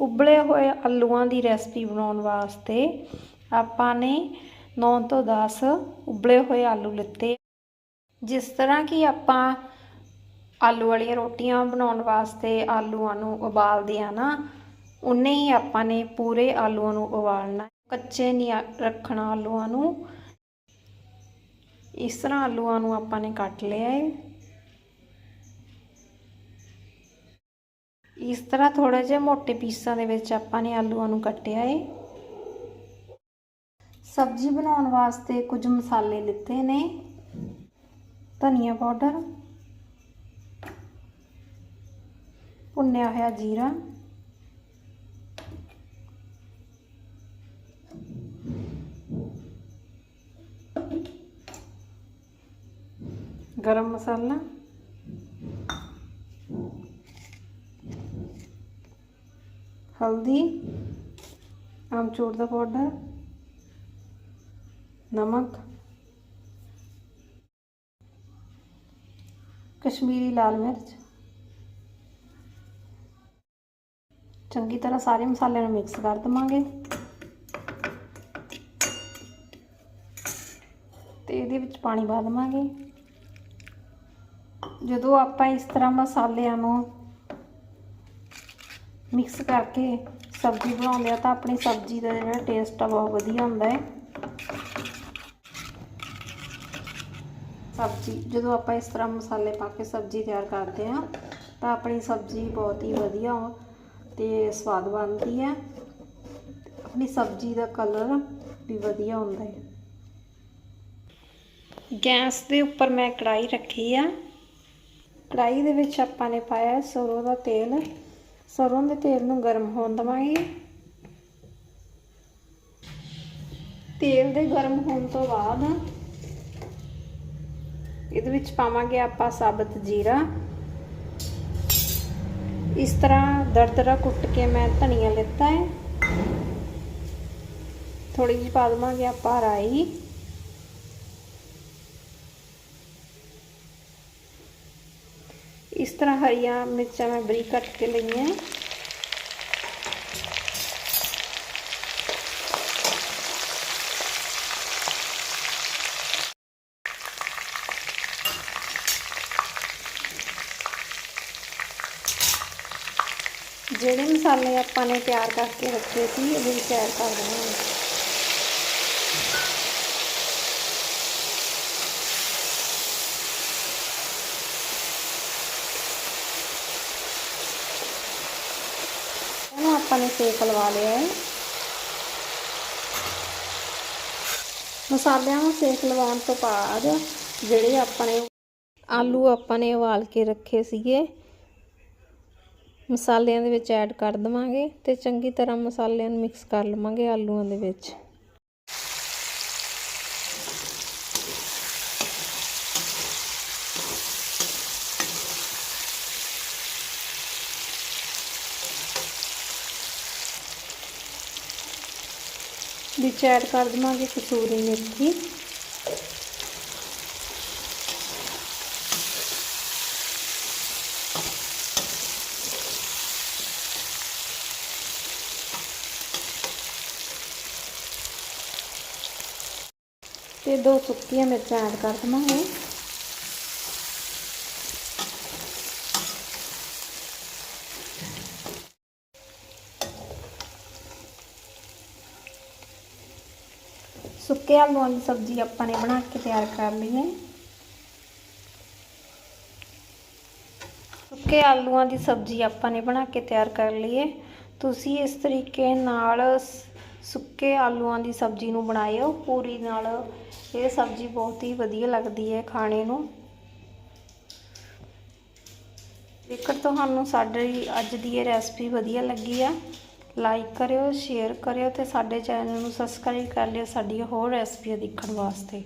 ਉਬਲੇ ਹੋਏ ਆਲੂਆਂ ਦੀ ਰੈਸਪੀ ਬਣਾਉਣ ਵਾਸਤੇ ਆਪਾਂ ਨੇ 9 ਤੋਂ 10 ਉਬਲੇ ਹੋਏ ਆਲੂ ਲਿੱਤੇ। ਜਿਸ ਤਰ੍ਹਾਂ ਕਿ ਆਪਾਂ ਆਲੂ ਵਾਲੀਆਂ ਰੋਟੀਆਂ ਬਣਾਉਣ ਵਾਸਤੇ ਆਲੂਆਂ ਨੂੰ ਉਬਾਲਦੇ ਆ ਨਾ, ਉਨੇ ਹੀ ਆਪਾਂ ਨੇ ਪੂਰੇ ਆਲੂਆਂ ਨੂੰ ਉਬਾਲਣਾ ਕੱਚੇ ਨਹੀਂ ਰੱਖਣਾ ਆਲੂਆਂ ਨੂੰ। ਇਸ ਤਰ੍ਹਾਂ ਆਲੂਆਂ ਨੂੰ ਆਪਾਂ ਨੇ ਕੱਟ ਲਿਆ ਹੈ। ਇਸ ਤਰ੍ਹਾਂ ਥੋੜੇ ਜਿਹੇ ਮੋٹے ਪੀਸਾਂ ਦੇ ਵਿੱਚ ਆਪਾਂ ਨੇ ਆਲੂਆਂ ਨੂੰ ਕੱਟਿਆ ਏ। ਸਬਜ਼ੀ ਬਣਾਉਣ ਵਾਸਤੇ ਕੁਝ ਮਸਾਲੇ ਲਿੱਤੇ ਨੇ। ਧਨੀਆ ਪਾਊਡਰ। ਭੁੰਨਿਆ ਹੋਇਆ ਜੀਰਾ। ਗਰਮ ਮਸਾਲਾ। ਹਲਦੀ ਆਮਚੂਰ ਦਾ ਪਾਊਡਰ ਨਮਕ, ਕਸ਼ਮੀਰੀ ਲਾਲ ਮਿਰਚ। ਚੰਗੀ ਤਰ੍ਹਾਂ ਸਾਰੇ ਮਸਾਲਿਆਂ ਨੂੰ ਮਿਕਸ ਕਰ ਦਵਾਂਗੇ। ਤੇ ਇਹਦੇ ਵਿੱਚ ਪਾਣੀ ਪਾ ਦਵਾਂਗੇ। ਜਦੋਂ ਆਪਾਂ ਇਸ ਤਰ੍ਹਾਂ ਮਸਾਲਿਆਂ ਨੂੰ ਮਿਕਸ ਕਰਕੇ ਸਬਜ਼ੀ ਬਣਾਉਂਦੇ ਆ ਤਾਂ ਆਪਣੀ ਸਬਜ਼ੀ ਦਾ ਜਿਹੜਾ ਟੇਸਟ ਆ ਬਹੁਤ ਵਧੀਆ ਹੁੰਦਾ ਹੈ। ਸਬਜ਼ੀ, ਜਦੋਂ ਆਪਾਂ ਇਸ ਤਰ੍ਹਾਂ ਮਸਾਲੇ ਪਾ ਕੇ ਸਬਜ਼ੀ ਤਿਆਰ ਕਰਦੇ ਆ ਤਾਂ ਆਪਣੀ ਸਬਜ਼ੀ ਬਹੁਤ ਹੀ ਵਧੀਆ ਤੇ ਸਵਾਦ ਬਣਦੀ ਹੈ। ਆਪਣੀ ਸਬਜ਼ੀ ਦਾ ਕਲਰ ਵੀ ਵਧੀਆ ਹੁੰਦਾ ਹੈ। ਗੈਸ ਦੇ ਉੱਪਰ ਮੈਂ ਕੜਾਈ ਰੱਖੀ ਆ। ਕੜਾਈ ਦੇ ਵਿੱਚ ਆਪਾਂ ਨੇ ਪਾਇਆ ਸਰੋਂ ਦਾ ਤੇਲ। ਸਰੋਂ ਦੇ ਤੇਲ ਨੂੰ ਗਰਮ ਹੋਣ ਦਵਾਂਗੇ। ਤੇਲ ਦੇ ਗਰਮ ਹੋਣ ਤੋਂ ਬਾਅਦ ਇਹਦੇ ਵਿੱਚ ਪਾਵਾਂਗੇ ਆਪਾਂ ਸਾਬਤ ਜੀਰਾ। ਇਸ ਤਰ੍ਹਾਂ ਦਰਦਰਾ ਕੁੱਟ ਕੇ ਮੈਂ ਧਨੀਆ ਲਿੱਤਾ ਹੈ। ਥੋੜੀ ਜਿਹੀ ਪਾ ਦਵਾਂਗੇ ਆਪਾਂ ਰਾਈ। ਇਸ ਤਰ੍ਹਾਂ ਹਰੀਆਂ ਮਿਰਚਾਂ ਮੈਂ ਬਰੀਕ ਕੱਟ ਕੇ ਲਈਆਂ ਜਿਹੜੇ ਮਸਾਲੇ ਆਪਾਂ ਨੇ ਤਿਆਰ ਕਰਕੇ ਰੱਖੇ ਸੀ ਇਹਦੇ ਵਿੱਚ ਐਡ ਕਰ ਦੇਵਾਂਗੇ ਇਹਨੂੰ ਆਪਾਂ ਨੇ ਸੇਕ ਲਵਾ ਲਿਆ ਹੈ। ਮਸਾਲਿਆਂ ਨੂੰ ਸੇਕ ਲਵਾਉਣ ਤੋਂ ਬਾਅਦ ਜਿਹੜੇ ਆਪਾਂ ਨੇ ਆਲੂ ਆਪਾਂ ਨੇ ਉਬਾਲ ਕੇ ਰੱਖੇ ਸੀਗੇ, ਮਸਾਲਿਆਂ ਦੇ ਵਿੱਚ ਐਡ ਕਰ ਦਵਾਂਗੇ ਤੇ ਚੰਗੀ ਤਰ੍ਹਾਂ ਮਸਾਲਿਆਂ ਨੂੰ ਮਿਕਸ ਕਰ ਲਵਾਂਗੇ ਆਲੂਆਂ ਦੇ ਵਿੱਚ। ਵਿੱਚ ਐਡ ਕਰ ਦਵਾਂਗੇ ਕਸੂਰੀ ਮੇਥੀ। ਤੇ ਦੋ ਸੁੱਕੀਆਂ ਮਿਰਚਾਂ ਐਡ ਕਰ ਦਵਾਂਗੇ। ਸੁੱਕੇ ਆਲੂਆਂ ਦੀ ਸਬਜ਼ੀ ਆਪਾਂ ਨੇ ਬਣਾ ਕੇ ਤਿਆਰ ਕਰ ਲਈ ਹੈ। ਸੁੱਕੇ ਆਲੂਆਂ ਦੀ ਸਬਜ਼ੀ ਆਪਾਂ ਨੇ ਬਣਾ ਕੇ ਤਿਆਰ ਕਰ ਲਈ ਹੈ। ਤੁਸੀਂ ਇਸ ਤਰੀਕੇ ਨਾਲ ਸੁੱਕੇ ਆਲੂਆਂ ਦੀ ਸਬਜ਼ੀ ਨੂੰ ਬਣਾਇਓ। ਪੂਰੀ ਨਾਲ ਇਹ ਸਬਜ਼ੀ ਬਹੁਤ ਹੀ ਵਧੀਆ ਲੱਗਦੀ ਹੈ ਖਾਣੇ ਨੂੰ। ਜੇਕਰ ਤੁਹਾਨੂੰ ਸਾਡੀ ਅੱਜ ਦੀ ਇਹ ਰੈਸਪੀ ਵਧੀਆ ਲੱਗੀ ਆ ਲਾਈਕ ਕਰਿਓ ਸ਼ੇਅਰ ਕਰਿਓ ਤੇ ਸਾਡੇ ਚੈਨਲ ਨੂੰ ਸਬਸਕ੍ਰਾਈਬ ਕਰ ਲਿਓ ਸਾਡੀਆਂ ਹੋਰ ਰੈਸਪੀਆਂ ਦੇਖਣ ਵਾਸਤੇ।